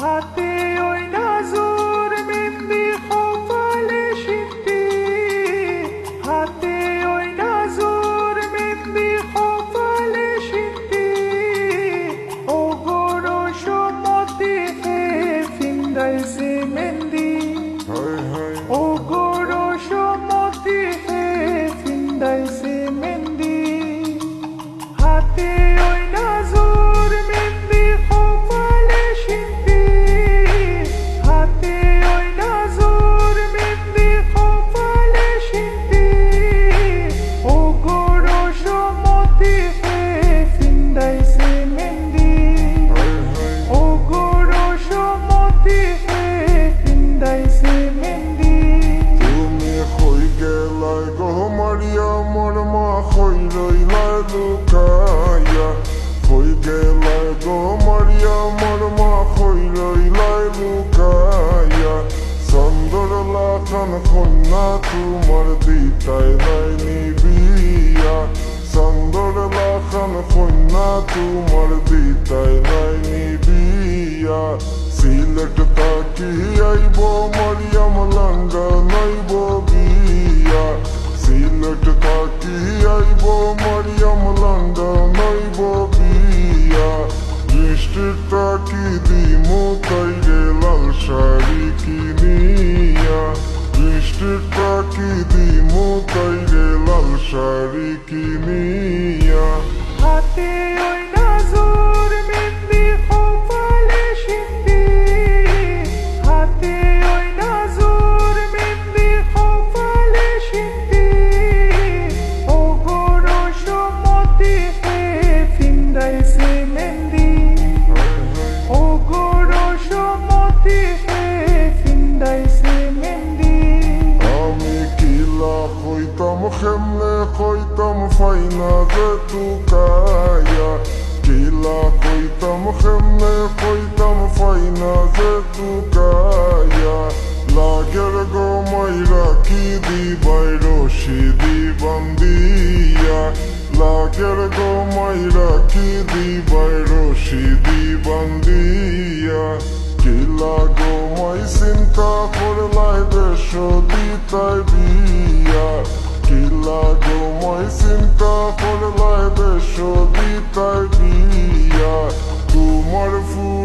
hat লুকাইয়া হই গেলাই গো মারিয়া মোর মা হই রইলাই লুকাইয়া চন্দর লাখান কন্যা, তোমার দিতাই নাই নিবিয়া। চন্দর লাখান কন্যা, তোমার দিতাই নাই নিবিয়া। সিলেট তাকি আইব মরিয়ম Navikini খেমনে কইতাম ফাইনা যে তুকায়া কিলা কইতাম খেমনে কইতাম ফাইনা যে তুকায়া লাগের গো মাইরা কি দিবাই রশি দি বান্দিয়া লাগের গো মাইরা কি দিবাই রশি দি বান্দিয়া কিলা গো মাই চিন্তা করলাই দেশ দিতাই বিয়া Kila domoj sinta Fole lajbe shodita dia Tu morfu